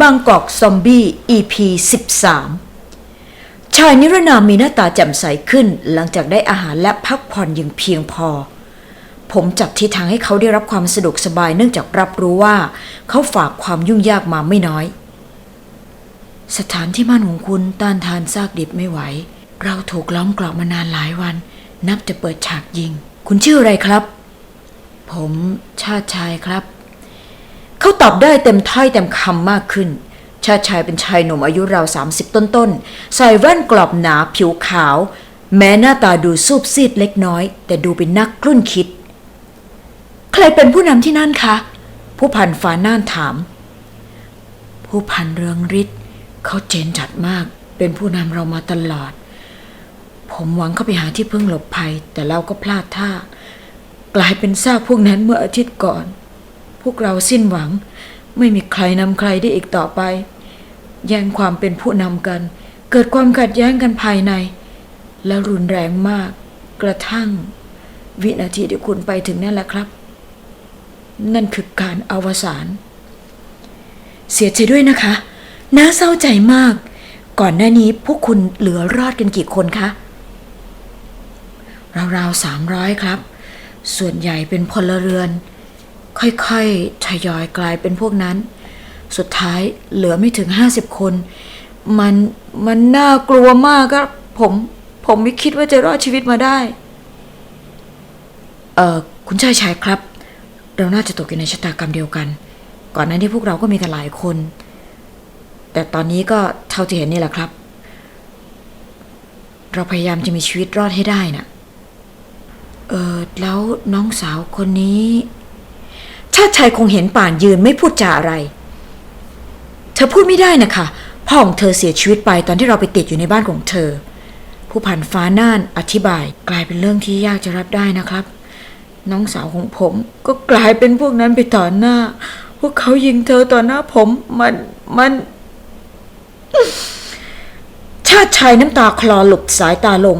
บางกอกซอมบี้ EP 13 ชายนิรนามมีหน้าตาแจ่มใสขึ้นหลังจากได้อาหารและพักผ่อนอย่างเพียงพอ ผมจัดที่ทางให้เขาได้รับความสะดวกสบายเนื่องจากรับรู้ว่าเขาฝากความยุ่งยากมาไม่น้อย สถานที่มั่นของคุณต้านทานซากดิบไม่ไหว เราถูกล้อมกรอบมานานหลายวัน นับจะเปิดฉากยิง คุณชื่ออะไรครับ ผมชาติชายครับ เขาตอบได้เต็มถ้อยเต็มคำมากขึ้น ชาชายเป็นชายหนุ่มอายุราวสามสิบต้นๆ ใส่แว่นกรอบหนาผิวขาว แม้หน้าตาดูซูบซีดเล็กน้อย แต่ดูเป็นนักกลุ้นคิด ใครเป็นผู้นำที่นั่นคะ ผู้พันฟ้าน่านถาม ผู้พันเรืองฤทธิ์เขาเจนจัดมาก เป็นผู้นำเรามาตลอด ผมหวังเข้าไปหาที่พึ่งหลบภัย แต่เราก็พลาดท่า กลายเป็นซากพวกนั้นเมื่ออาทิตย์ก่อน วกเราสิ้นหวัง ไม่มีใครนำใครได้อีกต่อไป แย่งความเป็นผู้นำกัน เกิดความขัดแย้งกันภายใน แล้วรุนแรงมาก กระทั่ง วินาทีที่คุณไปถึงนั่นแหละครับ นั่นคือการอวสานเสียใจด้วยนะคะน่าเศร้าใจมาก ก่อนหน้านี้พวกคุณเหลือรอดกันกี่คนคะราวๆสามร้อยครับ ส่วนใหญ่เป็นพลเรือน ค่อยๆ ทยอยกลายเป็นพวกนั้น สุดท้ายเหลือไม่ถึงห้าสิบคน มันมันน่ากลัวมากก็ผมผมไม่คิดว่าจะรอดชีวิตมาได้ เอ่อ คุณชายชายครับ เราน่าจะตกอยู่ในชะตากรรมเดียวกัน ก่อนหน้านี้พวกเราก็มีกันหลายคน แต่ตอนนี้ก็เท่าที่เห็นนี่แหละครับ เราพยายามจะมีชีวิตรอดให้ได้น่ะ เออแล้วน้องสาวคนนี้ ชาติชายคงเห็นป่านยืนไม่พูดจาอะไร เธอพูดไม่ได้นะคะพ่อของเธอเสียชีวิตไปตอนที่เราไปติดอยู่ในบ้านของเธอ ผู้พันฟ้าน่านอธิบาย กลายเป็นเรื่องที่ยากจะรับได้นะครับ น้องสาวของผมก็กลายเป็นพวกนั้นไปต่อหน้า พวกเขายิงเธอต่อหน้าผมมันมัน ชาติชายน้ำตาคลอหลบสายตาลง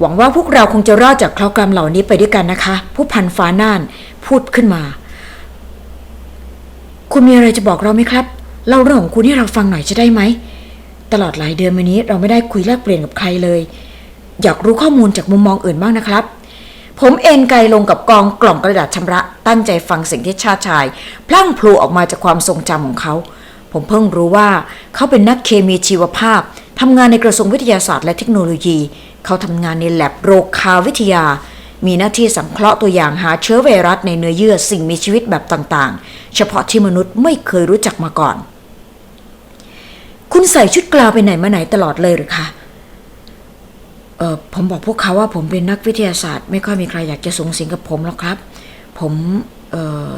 หวังว่าพวกเราคงจะรอดจากเคราะห์กรรมเหล่านี้ไปด้วยกันนะคะ ผู้พันฟ้าน่านพูดขึ้นมา คุณมีอะไรจะบอกเราไหมครับเล่าเรื่องของคุณให้เราฟังหน่อยจะได้ไหมตลอดหลายเดือนมานี้เราไม่ได้คุยแลกเปลี่ยนกับใครเลย อยากรู้ข้อมูลจากมุมมองอื่นบ้างนะครับ ผมเอนไกลลงกับกองกล่องกระดาษชำระตั้งใจฟังสิ่งที่ชาชาย พลั่งพลูออกมาจากความทรงจำของเขา ผมเพิ่งรู้ว่าเขาเป็นนักเคมีชีวภาพทำงานในกระทรวงวิทยาศาสตร์และเทคโนโลยี เขาทำงานในแลบโรคาวิทยา มีหน้าที่สังเคราะห์ตัวอย่างหาเชื้อไวรัสในเนื้อเยื่อสิ่งมีชีวิตแบบต่างๆ เฉพาะที่มนุษย์ไม่เคยรู้จักมาก่อน คุณใส่ชุดกลาวไปไหนมาไหนตลอดเลยหรือคะเออผมบอกพวกเขาว่าผมเป็นนักวิทยาศาสตร์ ไม่ค่อยมีใครอยากจะสูงสิงกับผมหรอกครับ ผมเออ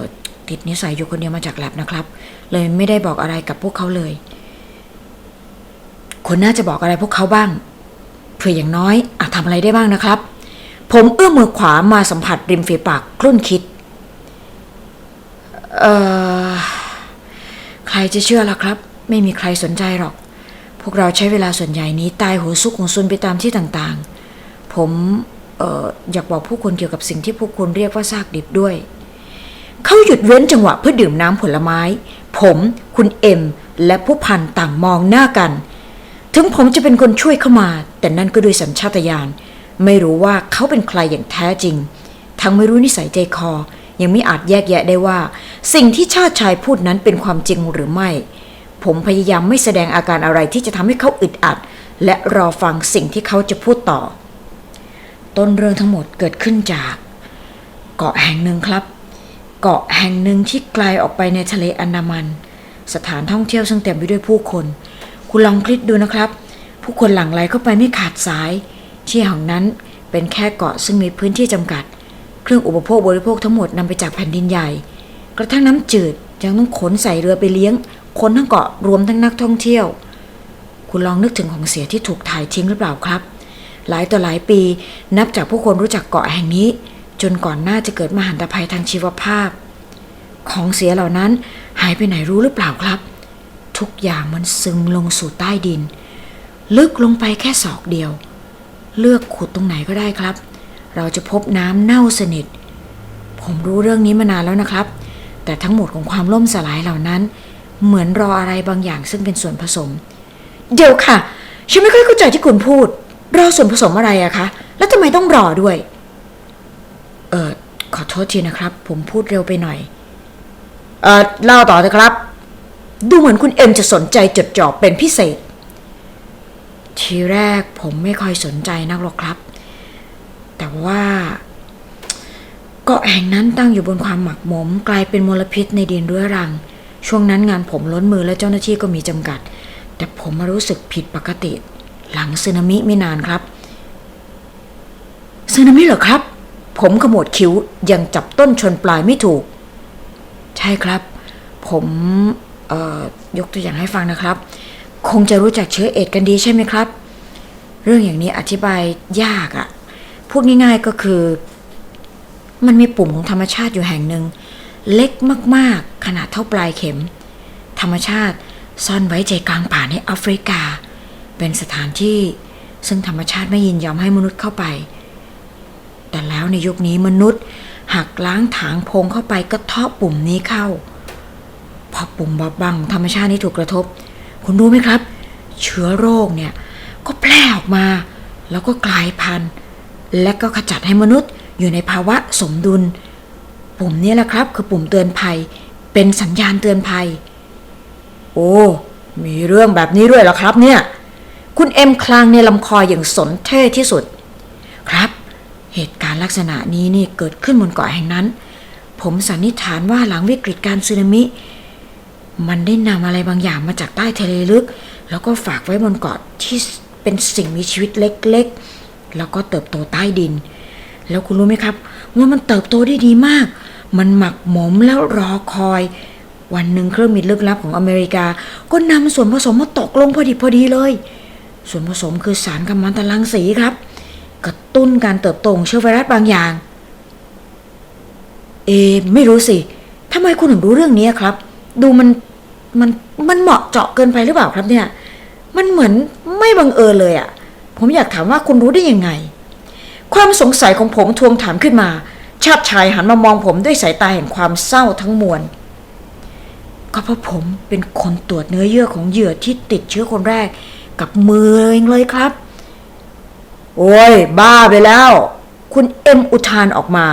ติดนิสัยอยู่คนเดียวมาจากแลบนะครับ เลยไม่ได้บอกอะไรกับพวกเขาเลยคุณน่าจะบอกอะไรพวกเขาบ้าง เพื่ออย่างน้อยอาจทำอะไรได้บ้างนะครับ ผมเอื้อมมือขวามาสัมผัสริมฝีปากกลุ้นคิด เอ่อ ใครจะเชื่อล่ะครับ ไม่มีใครสนใจหรอก พวกเราใช้เวลาส่วนใหญ่นี้ตายหัวซุกหัวซุนไปตามที่ต่างๆ ผมเอออยากบอกผู้คนเกี่ยวกับสิ่งที่พวกคุณเรียกว่าซากดิบด้วย เขาหยุดเว้นจังหวะเพื่อดื่มน้ำผลไม้ ผม คุณเอ็ม และผู้พันต่างมองหน้ากัน ถึงผมจะเป็นคนช่วยเข้ามา แต่นั่นก็ด้วยสัญชาตญาณไม่รู้ว่าเขาเป็นใครอย่างแท้จริง ทั้งไม่รู้นิสัยใจคอ ยังไม่อาจแยกแยะได้ว่า สิ่งที่ชาติชายพูดนั้นเป็นความจริงหรือไม่ ผมพยายามไม่แสดงอาการอะไรที่จะทำให้เขาอึดอัด และรอฟังสิ่งที่เขาจะพูดต่อ ต้นเรื่องทั้งหมดเกิดขึ้นจาก เกาะแห่งหนึ่งครับ เกาะแห่งหนึ่งที่ไกลออกไปในทะเลอันดามัน สถานท่องเที่ยวซึ่งเต็มไปด้วยผู้คน คุณลองคลิกดูนะครับ ผู้คนหลั่งไหลเข้าไปไม่ขาดสาย ที่แห่งนั้นเป็นแค่เกาะซึ่งมีพื้นที่จำกัด เครื่องอุปโภคบริโภคทั้งหมดนำไปจากแผ่นดินใหญ่ กระทั่งน้ำจืดยังต้องขนใส่เรือไปเลี้ยง คนทั้งเกาะรวมทั้งนักท่องเที่ยว คุณลองนึกถึงของเสียที่ถูกถ่ายทิ้งหรือเปล่าครับ หลายต่อหลายปีนับจากผู้คนรู้จักเกาะแห่งนี้ จนก่อนหน้าจะเกิดมหันตภัยทางชีวภาพ ของเสียเหล่านั้นหายไปไหนรู้หรือเปล่าครับ ทุกอย่างมันซึมลงสู่ใต้ดิน ลึกลงไปแค่ศอกเดียว เลือกขุดตรงไหนก็ได้ครับ เราจะพบน้ำเน่าสนิท ผมรู้เรื่องนี้มานานแล้วนะครับ แต่ทั้งหมดของความล่มสลายเหล่านั้น เหมือนรออะไรบางอย่างซึ่งเป็นส่วนผสม เดี๋ยวค่ะ ฉันไม่ค่อยเข้าใจที่คุณพูด รอส่วนผสมอะไรอะคะ แล้วทำไมต้องรอด้วย เออขอโทษทีนะครับ ผมพูดเร็วไปหน่อย เออเล่าต่อเถอะครับ ดูเหมือนคุณเอ็มจะสนใจจดจ่อเป็นพิเศษ ทีแรกผมไม่ค่อยสนใจนักหรอกครับ แต่ว่าเกาะแห่งนั้นตั้งอยู่บนความหมักหมม กลายเป็นมลพิษในดินเรื้อรัง ช่วงนั้นงานผมล้นมือและเจ้าหน้าที่ก็มีจำกัด แต่ผมมารู้สึกผิดปกติ หลังสึนามิไม่นานครับสึนามิเหรอครับ ผมขมวดคิ้วยังจับต้นชนปลายไม่ถูก ใช่ครับ ผม ยกตัวอย่างให้ฟังนะครับ คงจะรู้จักเชื้อเอดกันดีใช่ไหมครับ เรื่องอย่างนี้อธิบายยากอะพูดง่ายๆก็คือ มันมีปุ่มของธรรมชาติอยู่แห่งหนึ่ง เล็กมากๆ ขนาดเท่าปลายเข็ม ธรรมชาติซ่อนไว้ใจกลางป่าในแอฟริกา เป็นสถานที่ซึ่งธรรมชาติไม่ยินยอมให้มนุษย์เข้าไป แต่แล้วในยุคนี้มนุษย์หักล้างถางพงเข้าไปก็เทาะปุ่มนี้เข้า พอปุ่มบอบบางของธรรมชาตินี้ถูกกระทบ คุณรู้ไหมครับ เชื้อโรคเนี่ย ก็แพร่ออกมา แล้วก็กลายพันธุ์ และก็ขจัดให้มนุษย์อยู่ในภาวะสมดุล ปุ่มนี้แหละครับ คือปุ่มเตือนภัย เป็นสัญญาณเตือนภัย โอ้ มีเรื่องแบบนี้ด้วยเหรอครับเนี่ย คุณเอ็มคลางในลำคออย่างสนเท่ที่สุด ครับ เหตุการณ์ลักษณะนี้นี่เกิดขึ้นบนเกาะแห่งนั้น ผมสันนิษฐานว่าหลังวิกฤตการสึนามิ มันได้นำอะไรบางอย่างมาจากใต้ทะเลลึก แล้วก็ฝากไว้บนเกาะที่เป็นสิ่งมีชีวิตเล็กๆ แล้วก็เติบโตใต้ดิน แล้วคุณรู้ไหมครับ ว่ามันเติบโตได้ดีมาก มันหมักหมมแล้วรอคอย วันหนึ่งเครื่องบินลึกลับของอเมริกา ก็นำส่วนผสมมาตกลงพอดีพอดีเลย ส่วนผสมคือสารกัมมันตรังสีครับ กระตุ้นการเติบโตของเชื้อไวรัสบางอย่าง เอไม่รู้สิทำไมคุณถึงรู้เรื่องนี้ครับ ดูมัน มันมันเหมาะเจาะเกินไปหรือเปล่าครับเนี่ย มันเหมือนไม่บังเอิญเลยอะ่ะ ผมอยากถามว่าคุณรู้ได้ยังไง ความสงสัยของผมทวงถามขึ้นมา ชาติชายหันมามองผมด้วยสายตาแห่งความเศร้าทั้งมวล ก็เพราะผมเป็นคนตรวจเนื้อเยื่อของเหยื่อที่ติดเชื้อคนแรก กับมือเองเลยครับ โอ้ย บ้าไปแล้ว คุณเอ็มอุทานออกมา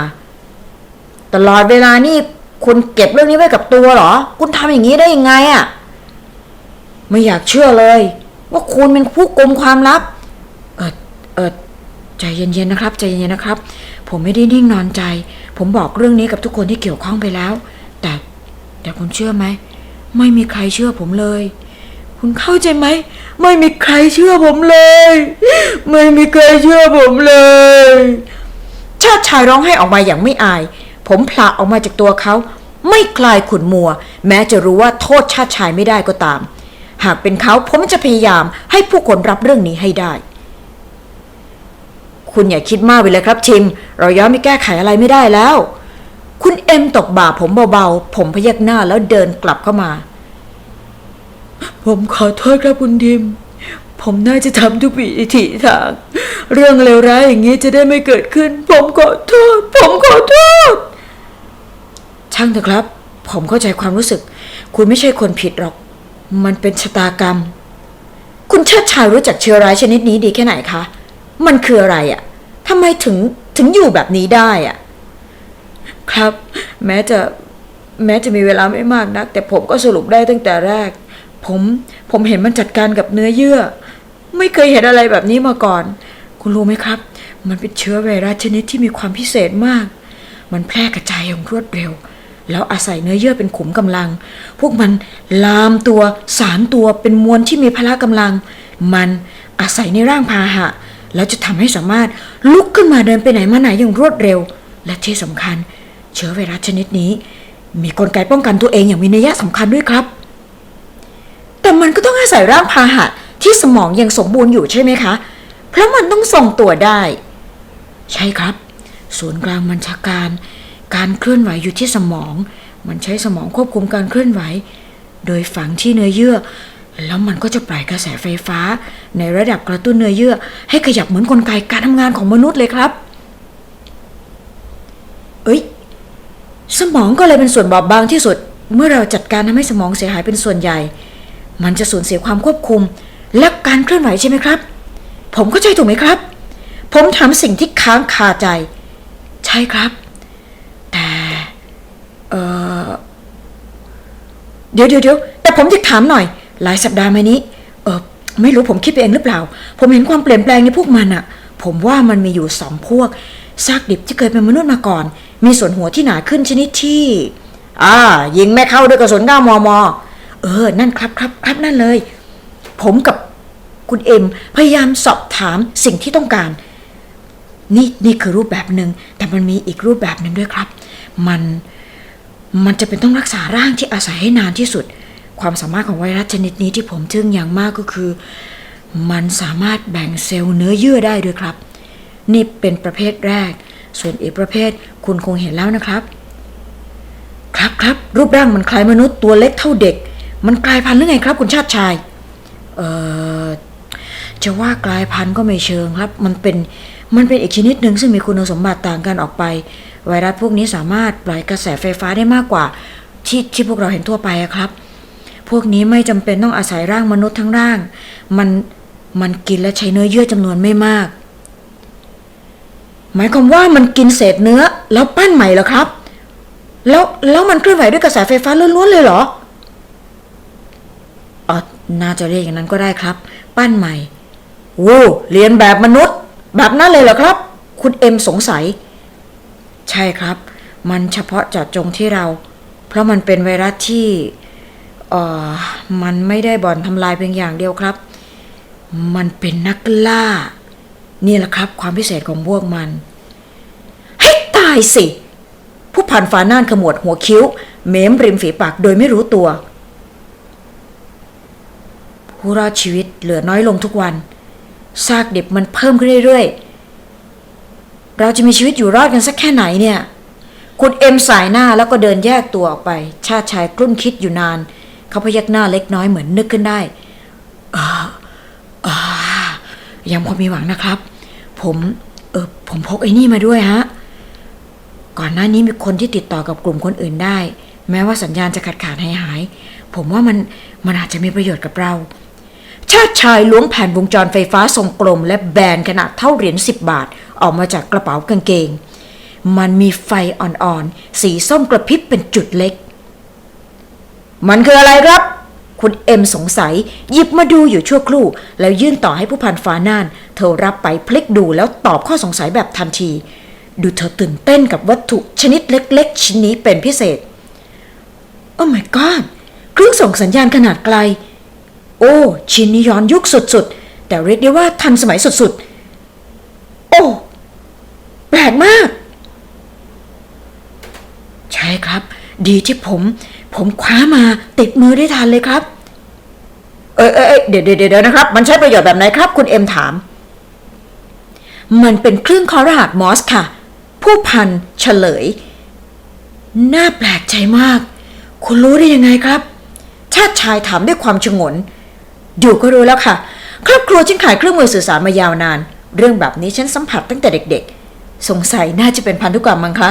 ตลอดเวลานี่ คุณเก็บเรื่องนี้ไว้กับตัวเหรอ คุณทำอย่างนี้ได้ยังไงอะ่ะ ไม่อยากเชื่อเลย ว่าคุณเป็นผู้กลมความลับ เออเออใจเย็นๆนะครับ ใจเย็นๆนะครับ ผมไม่ได้นิ่งนอนใจ ผมบอกเรื่องนี้กับทุกคนที่เกี่ยวข้องไปแล้ว แต่แต่คุณเชื่อไหม ไม่มีใครเชื่อผมเลย คุณเข้าใจไหม ไม่มีใครเชื่อผมเลย ไม่มีใครเชื่อผมเลย ชาติชายร้องไห้ออกมาอย่างไม่อาย ผมผละออกมาจากตัวเขา ไม่คลายขุนมัว แม้จะรู้ว่าโทษชาติชายไม่ได้ก็ตาม หากเป็นเขาผมจะพยายามให้ผู้คนรับเรื่องนี้ให้ได้ คุณอย่าคิดมากไปเลยครับชิม เราย้อนไม่แก้ไขอะไรไม่ได้แล้ว คุณเอ็มตกบ่าผมเบาๆ ผมพยักหน้าแล้วเดินกลับเข้ามาผมขอโทษครับคุณทิม ผมน่าจะทำทุกวิถีทาง เรื่องเลวร้ายอย่างนี้จะได้ไม่เกิดขึ้น ผมขอโทษ ผมขอโทษ ช่างเถอะครับ ผมเข้าใจความรู้สึก คุณไม่ใช่คนผิดหรอก มันเป็นชะตากรรม คุณเชิดชายรู้จักเชื้อร้ายชนิดนี้ดีแค่ไหนคะ มันคืออะไรอะ่ะทำไมถึงถึงอยู่แบบนี้ได้อะ่ะ ครับ แม้จะแม้จะมีเวลาไม่มากนัก แต่ผมก็สรุปได้ตั้งแต่แรก ผมผมเห็นมันจัดการกับเนื้อเยื่อ ไม่เคยเห็นอะไรแบบนี้มาก่อน คุณรู้ไหมครับ มันเป็นเชื้อไวรัสชนิดที่มีความพิเศษมาก มันแพร่กระจายอย่างรวดเร็ว แล้วอาศัยเนื้อเยื่อเป็นขุมกำลัง พวกมันลามตัวสารตัวเป็นมวลที่มีพละกำลัง มันอาศัยในร่างพาหะ แล้วจะทำให้สามารถลุกขึ้นมาเดินไปไหนมาไหนอย่างรวดเร็ว และที่สำคัญ เชื้อไวรัสชนิดนี้ มีกลไกป้องกันตัวเองอย่างมีนัยสำคัญด้วยครับ แต่มันก็ต้องอาศัยร่างพาหะที่สมองยังสมบูรณ์อยู่ใช่ไหมคะ เพราะมันต้องส่งตัวได้ ใช่ครับ ศูนย์กลางบัญชาการ การเคลื่อนไหวอยู่ที่สมอง มันใช้สมองควบคุมการเคลื่อนไหว โดยฝังที่เนื้อเยื่อ แล้วมันก็จะปล่อยกระแสไฟฟ้า ในระดับกระตุ้นเนื้อเยื่อ ให้ขยับเหมือนนกลไกการทำงานของมนุษย์เลยครับ เอ้ย สมองก็เลยเป็นส่วนบอบบางที่สุด เมื่อเราจัดการทำให้สมองเสียหายเป็นส่วนใหญ่ มันจะสูญเสียความควบคุม และการเคลื่อนไหวใช่ไหมครับ ผมเข้าใจถูกไหมครับ ผมถามสิ่งที่ค้างคาใจ ใช่ครับ แต่ เออ เดี๋ยวเดี๋ยวเดี๋ยวแต่ผมจะถามหน่อย หลายสัปดาห์มานี้ เออไม่รู้ผมคิดไปเองหรือเปล่า ผมเห็นความเปลี่ยนแปลงในพวกมันอะผมว่ามันมีอยู่สองพวกซากดิบที่เคยเป็นมนุษย์มาก่อน มีส่วนหัวที่หนาขึ้นชนิดที่ อ่า ยิงแม่เข้าด้วยกระสุน9มมอเออ นั่นครับครับครับนั่นเลย ผมกับคุณเอ็มพยายามสอบถามสิ่งที่ต้องการ นี่นี่คือรูปแบบหนึ่งแต่มันมีอีกรูปแบบหนึ่งด้วยครับ มัน มันจะเป็นต้องรักษาร่างที่อาศัยให้นานที่สุด ความสามารถของไวรัสชนิดนี้ที่ผมทึ่งอย่างมากก็คือ มันสามารถแบ่งเซลล์เนื้อเยื่อได้ด้วยครับ นี่เป็นประเภทแรก ส่วนอีกประเภทคุณคงเห็นแล้วนะครับ ครับครับรูปร่างมันคล้ายมนุษย์ตัวเล็กเท่าเด็ก มันกลายพันธุ์หรือไงครับ คุณชาติชาย เอ่อจะว่ากลายพันธุ์ก็ไม่เชิงครับ มันเป็นมันเป็นอีกชนิดหนึ่งซึ่งมีคุณสมบัติต่างกันออกไป ไวรัสพวกนี้สามารถปล่อยกระแสไฟฟ้าได้มากกว่า ที่ที่พวกเราเห็นทั่วไปครับ พวกนี้ไม่จำเป็นต้องอาศัยร่างมนุษย์ทั้งร่าง มันมันกินและใช้เนื้อเยื่อจำนวนไม่มาก หมายความว่ามันกินเศษเนื้อแล้วปั้นใหม่เหรอครับ แล้วแล้วมันเคลื่อนไหวด้วยกระแสไฟฟ้าล้วนๆเลยเหรออ๋อน่าจะเรียกอย่างนั้นก็ได้ครับ ปั้นใหม่วูเรียนแบบมนุษย์ แบบนั้นเลยเหรอครับ คุณเอ็มสงสัย ใช่ครับ มันเฉพาะเจาะจงที่เรา เพราะมันเป็นไวรัสที่เอ่อมันไม่ได้บ่อนทำลายเพียงอย่างเดียวครับ มันเป็นนักล่า นี่แหละครับ ความพิเศษของพวกมันให้ตายสิ ผู้พันฝาน่านขมวดหัวคิ้ว เม้มริมฝีปากโดยไม่รู้ตัว ผู้รอดชีวิตเหลือน้อยลงทุกวันซากเดิบมันเพิ่มขึ้นเรื่อยๆ เราจะมีชีวิตอยู่รอดกันสักแค่ไหนเนี่ยคุณเอ็มสายหน้าแล้วก็เดินแยกตัวออกไป ชาติชายกลุ้นคิดอยู่นาน เขาพยักหน้าเล็กน้อยเหมือนนึกขึ้นได้อ่าอ่ายังพอมีหวังนะครับ ผมเออผมพกไอ้นี่มาด้วยฮะก่อนหน้านี้มีคนที่ติดต่อกับกลุ่มคนอื่นได้ แม้ว่าสัญญาณจะขาดขาดหายหาย ผมว่ามันมันอาจจะมีประโยชน์กับเรา ชาติชายล้วงแผ่นวงจรไฟฟ้าทรงกลม และแบนขนาดเท่าเหรียญสิบบาท ออกมาจากกระเป๋ากางเกง มันมีไฟอ่อนๆ สีส้มกระพริบเป็นจุดเล็ก มันคืออะไรครับ คุณเอ็มสงสัย หยิบมาดูอยู่ชั่วครู่ แล้วยื่นต่อให้ผู้พันฟ้าน่าน เธอรับไปพลิกดูแล้วตอบข้อสงสัยแบบทันที ดูเธอตื่นเต้นกับวัตถุชนิดเล็ก ๆ ชิ้นนี้เป็นพิเศษ โอ้ my god เครื่องส่งสัญญาณขนาดไกล โอ้ ชิ้นนี้ย้อนยุคสุดๆ แต่เรียกได้ว่าทันสมัยสุดๆ แปลกมาก ใช่ครับ ดีที่ผม ผมคว้ามาติดมือได้ทันเลยครับ เอยเอยเอเดี๋ยวเดี๋ยวเดี๋ยวนะครับ มันใช้ประโยชน์แบบไหนครับ คุณเอ็มถาม มันเป็นเครื่องคอรหัสมอสค่ะ ผู้พันเฉลย น่าแปลกใจมาก คุณรู้ได้ยังไงครับ ชาติชายถามด้วยความชงนอยู่ก็รู้แล้วค่ะ ครอบครัวฉันขายเครื่องมือสื่อสารมายาวนาน เรื่องแบบนี้ฉันสัมผัสตั้งแต่เด็ก สงสัยน่าจะเป็นพันธุกรรมมั้งคะ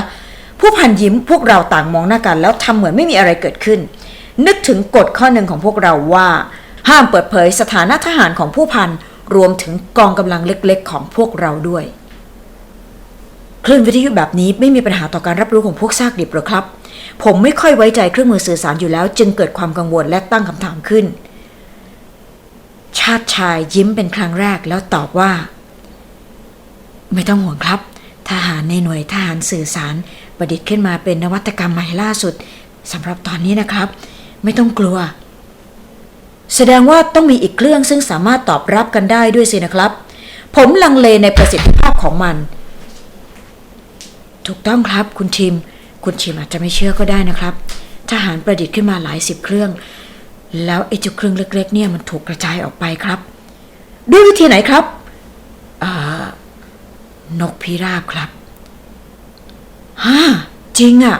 ผู้พันยิ้มพวกเราต่างมองหน้ากันแล้วทำเหมือนไม่มีอะไรเกิดขึ้น นึกถึงกฎข้อหนึ่งของพวกเราว่า ห้ามเปิดเผยสถานะทหารของผู้พันรวมถึงกองกำลังเล็กๆ ของพวกเราด้วยคลื่นวิทยุแบบนี้ไม่มีปัญหาต่อการรับรู้ของพวกซากดิบหรอครับ ผมไม่ค่อยไว้ใจเครื่องมือสื่อสารอยู่แล้ว จึงเกิดความกังวลและตั้งคำถามขึ้น ชาติชายยิ้มเป็นครั้งแรกแล้วตอบว่า ไม่ต้องห่วงครับ ทหารในหน่วยทหารสื่อสารประดิษฐ์ขึ้นมาเป็นนวัตกรรมใหม่ล่าสุดสำหรับตอนนี้นะครับ ไม่ต้องกลัว แสดงว่าต้องมีอีกเครื่องซึ่งสามารถตอบรับกันได้ด้วยสินะครับ ผมลังเลในประสิทธิภาพของมัน ถูกต้องครับคุณทีมคุณทีมอาจจะไม่เชื่อก็ได้นะครับ ทหารประดิษฐ์ขึ้นมาหลายสิบเครื่อง แล้วไอ้จ้าเครื่องเล็ก ๆ เนี่ยมันถูกกระจายออกไปครับ ด้วยวิธีไหนครับ นกพิราบครับฮ่าจริงอะ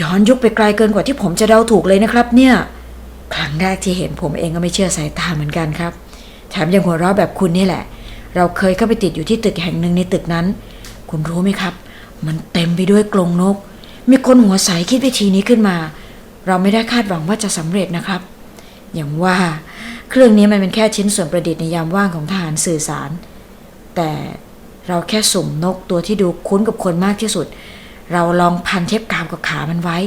ย้อนยุคไปไกลเกินกว่าที่ผมจะเดาถูกเลยนะครับ เนี่ย ครั้งแรกที่เห็นผมเองก็ไม่เชื่อสายตาเหมือนกันครับ แถมยังหัวเราะแบบคุณนี่แหละ เราเคยเข้าไปติดอยู่ที่ตึกแห่งหนึ่งในตึกนั้น คุณรู้ไหมครับ มันเต็มไปด้วยกรงนก มีคนหัวใสคิดวิธีนี้ขึ้นมา เราไม่ได้คาดหวังว่าจะสำเร็จนะครับ อย่างว่าเครื่องนี้มันเป็นแค่ชิ้นส่วนประดิษฐ์ในยามว่างของทหารสื่อสาร แต่ เราแค่สุ่มนกตัวที่ดูคุ้นกับคนมากที่สุด เราลองพันเทปกาวกับขามันไว้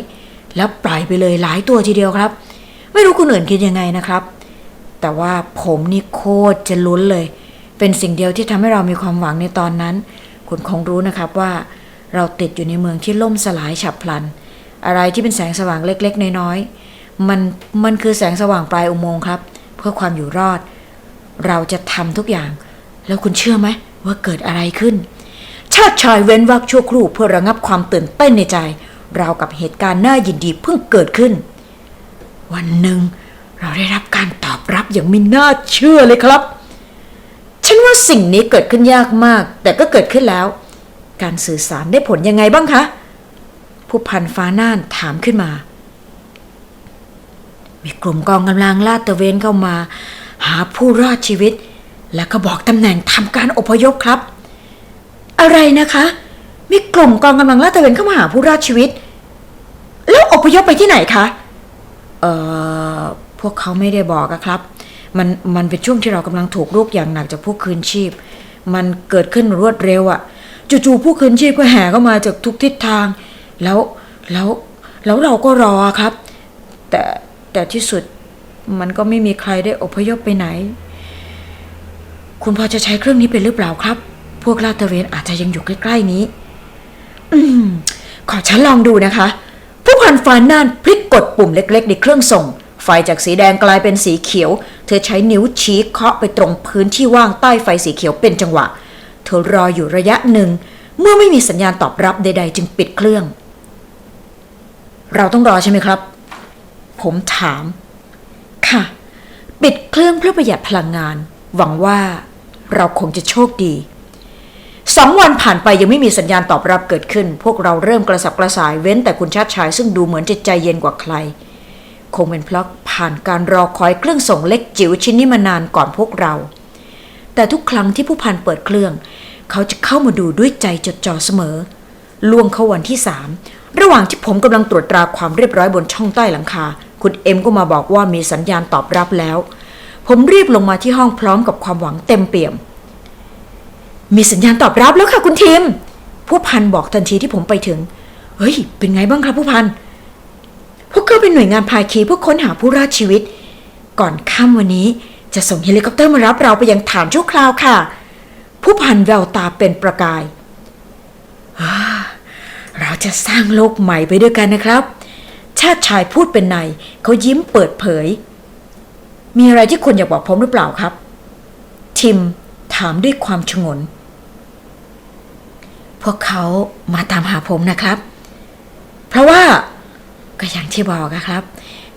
แล้วปล่อยไปเลยหลายตัวทีเดียวครับ ไม่รู้คนอื่นคิดยังไงนะครับ แต่ว่าผมนี่โคตรจะลุ้นเลย เป็นสิ่งเดียวที่ทำให้เรามีความหวังในตอนนั้น คุณคงรู้นะครับว่า เราติดอยู่ในเมืองที่ล่มสลายฉับพลัน อะไรที่เป็นแสงสว่างเล็ก ๆ น้อยๆมันมันคือแสงสว่างปลายอุโมงค์ครับ เพื่อความอยู่รอด เราจะทำทุกอย่าง แล้วคุณเชื่อไหม ว่าเกิดอะไรขึ้น ชาติชายเว้นวักชั่วครู่เพื่อระงับความตื่นเต้นในใจ ราวกับเหตุการณ์น่ายินดีเพิ่งเกิดขึ้น วันหนึ่ง เราได้รับการตอบรับอย่างไม่น่าเชื่อเลยครับ ฉันว่าสิ่งนี้เกิดขึ้นยากมาก แต่ก็เกิดขึ้นแล้ว การสื่อสารได้ผลยังไงบ้างคะผู้พันฟ้าน่านถามขึ้นมา มีกลุ่มกองกำลังลาดตระเวนเข้ามา หาผู้รอดชีวิต แล้วก็บอกตำแหน่งทำการอพยพครับ อะไรนะคะ มีกลุ่มกองกำลังลาดตระเวนเข้ามาหาผู้รอดชีวิต แล้วอพยพไปที่ไหนคะ เอ่อ พวกเขาไม่ได้บอกอะครับ มันมันเป็นช่วงที่เรากำลังถูกลูกอย่างหนักจากผู้คืนชีพ มันเกิดขึ้นรวดเร็วอะจู่ๆผู้คืนชีพก็แห่เข้ามาจากทุกทิศทาง แล้วแล้วแล้วเราก็รอครับ แต่แต่ที่สุดมันก็ไม่มีใครได้อพยพไปไหน คุณพอจะใช้เครื่องนี้เป็นหรือเปล่าครับ พวกลาดตระเวนอาจจะยังอยู่ใกล้ๆนี้ อืม ขอฉันลองดูนะคะ ผู้พันฟานน่านพลิกกดปุ่มเล็กๆในเครื่องส่ง ไฟจากสีแดงกลายเป็นสีเขียว เธอใช้นิ้วชี้เคาะไปตรงพื้นที่ว่างใต้ไฟสีเขียวเป็นจังหวะ เธอรออยู่ระยะหนึ่ง เมื่อไม่มีสัญญาณตอบรับใด ๆ จึงปิดเครื่อง เราต้องรอใช่ไหมครับ ผมถาม ค่ะ ปิดเครื่องเพื่อประหยัดพลังงาน หวังว่า เราคงจะโชคดีสองวันผ่านไปยังไม่มีสัญญาณตอบรับเกิดขึ้น พวกเราเริ่มกระสับกระส่ายเว้นแต่คุณชาติชายซึ่งดูเหมือนจะใจเย็นกว่าใคร คงเป็นเพราะผ่านการรอคอยเครื่องส่งเล็กจิ๋วชิ้นนี้มานานก่อนพวกเรา แต่ทุกครั้งที่ผู้พันเปิดเครื่อง เขาจะเข้ามาดูด้วยใจจดจ่อเสมอล่วงเข้าวันที่สามระหว่างที่ผมกำลังตรวจตราความเรียบร้อยบนช่องใต้หลังคา คุณเอ็มก็มาบอกว่ามีสัญญาณตอบรับแล้ว ผมรีบลงมาที่ห้องพร้อมกับความหวังเต็มเปี่ยม มีสัญญาณตอบรับแล้วค่ะคุณทีม ผู้พันบอกทันทีที่ผมไปถึง เฮ้ย เป็นไงบ้างครับผู้พัน พวกเขาเป็นหน่วยงานภาคีเพื่อค้นหาผู้รอดชีวิต ก่อนค่ำวันนี้จะส่งเฮลิคอปเตอร์มารับเราไปยังฐานชั่วคราวค่ะ ผู้พันแววตาเป็นประกาย เราจะสร้างโลกใหม่ไปด้วยกันนะครับ ชาติชายพูดเป็นในเขายิ้มเปิดเผย มีอะไรที่คุณอยากบอกผมหรือเปล่าครับ ทิมถามด้วยความชงน พวกเขามาตามหาผมนะครับ เพราะว่าก็อย่างที่บอกอะครับ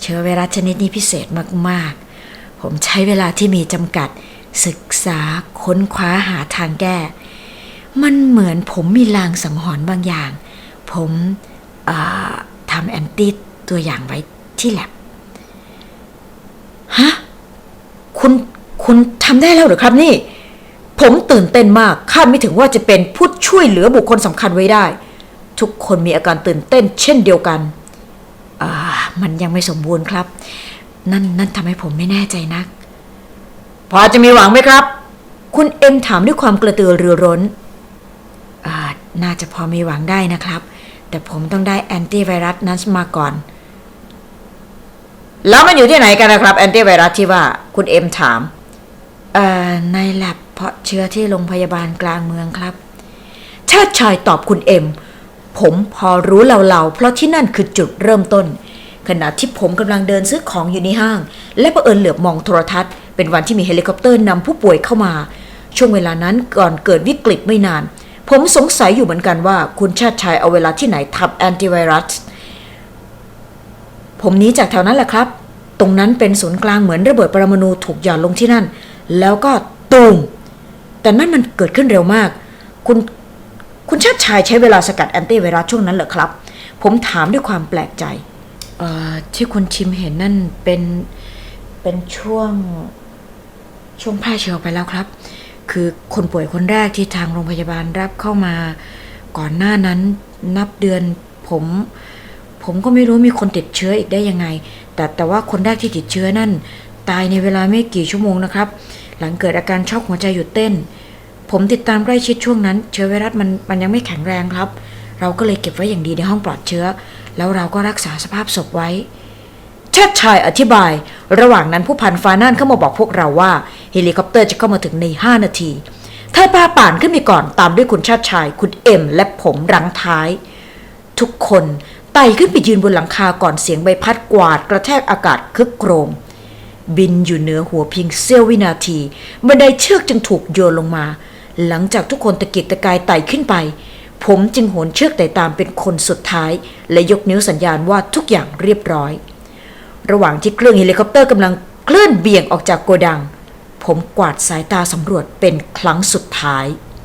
เชื้อไวรัสชนิดนี้พิเศษมากๆ ผมใช้เวลาที่มีจำกัด ศึกษาค้นคว้าหาทางแก้ มันเหมือนผมมีลางสังหรณ์บางอย่าง ผมทำแอนตี้ตัวอย่างไว้ที่แลบฮะ คุณทำได้แล้วเหรือครับนี่ ผมตื่นเต้นมากคาดไม่ถึงว่าจะเป็นผู้ช่วยเหลือบุคคลสำคัญไว้ได้ ทุกคนมีอาการตื่นเต้น เช่นเดียวกัน อ่า มันยังไม่สมบูรณ์ครับ นั่นนั่นทำให้ผมไม่แน่ใจนัก พอจะมีหวังไหมครับ คุณเอ็มถามด้วยความกระตือรือร้น อ่า น่าจะพอมีหวังได้นะครับ แต่ผมต้องได้แอนตี้ไวรัสนั้นมาก่อนแล้วมันอยู่ที่ไหนกันนะครับ แอนตี้ไวรัสที่ว่าคุณเอ็มถาม ในแลบเพาะเชื้อที่โรงพยาบาลกลางเมืองครับ ชาติชายตอบคุณเอ็ม ผมพอรู้เหล่าๆ เพราะที่นั่นคือจุดเริ่มต้น ขณะที่ผมกำลังเดินซื้อของอยู่ในห้าง และประเอิญเหลือบมองโทรทัศน์ เป็นวันที่มีเฮลิคอปเตอร์นำผู้ป่วยเข้ามา ช่วงเวลานั้นก่อนเกิดวิกฤตไม่นาน ผมสงสัยอยู่เหมือนกันว่าคุณชาติชายเอาเวลาที่ไหนทำแอนติไวรัสผมหนีจากแถวนั้นแหละครับ ตรงนั้นเป็นศูนย์กลางเหมือนระเบิดปรมาณูถูกหย่อนลงที่นั่น แล้วก็ตูมแต่นั่นมันเกิดขึ้นเร็วมาก คุณคุณชาติชายใช้เวลาสกัดแอนตี้ไวรัสช่วงนั้นเหรอครับ ผมถามด้วยความแปลกใจที่คุณชิมเห็นนั่นเป็นเป็นช่วงช่วงแพร่เชื้อไปแล้วครับ คือคนป่วยคนแรกที่ทางโรงพยาบาลรับเข้ามา ก่อนหน้านั้นนับเดือนผม ผมก็ไม่รู้มีคนติดเชื้ออีกได้ยังไง แต่แต่ว่าคนแรกที่ติดเชื้อนั่น ตายในเวลาไม่กี่ชั่วโมงนะครับ หลังเกิดอาการช็อกหัวใจหยุดเต้น ผมติดตามใกล้ชิดช่วงนั้น เชื้อไวรัสมันมันยังไม่แข็งแรงครับ เราก็เลยเก็บไว้อย่างดีในห้องปลอดเชื้อ แล้วเราก็รักษาสภาพศพไว้ชาติชายอธิบาย ระหว่างนั้นผู้พันฟาน่านเข้ามาบอกพวกเราว่า เฮลิคอปเตอร์จะเข้ามาถึงใน 5 นาทีไทยปาป่านขึ้นไปก่อนตามด้วยคุณชาติชาย คุณเอ็ม และผมรังท้าย ทุกคนไต่ขึ้นไปยืนบนหลังคาก่อนเสียงใบพัดกวาดกระแทกอากาศคึกโครม บินอยู่เหนือหัวเพียงเสี้ยววินาทีบันไดเชือกจึงถูกโยนลงมา หลังจากทุกคนตะเกียกตะกายไต่ขึ้นไป ผมจึงโหนเชือกไต่ตามเป็นคนสุดท้าย และยกนิ้วสัญญาณว่าทุกอย่างเรียบร้อย ระหว่างที่เครื่องเฮลิคอปเตอร์กำลังเคลื่อนเบี่ยงออกจากโกดัง ผมกวาดสายตาสำรวจเป็นครั้งสุดท้าย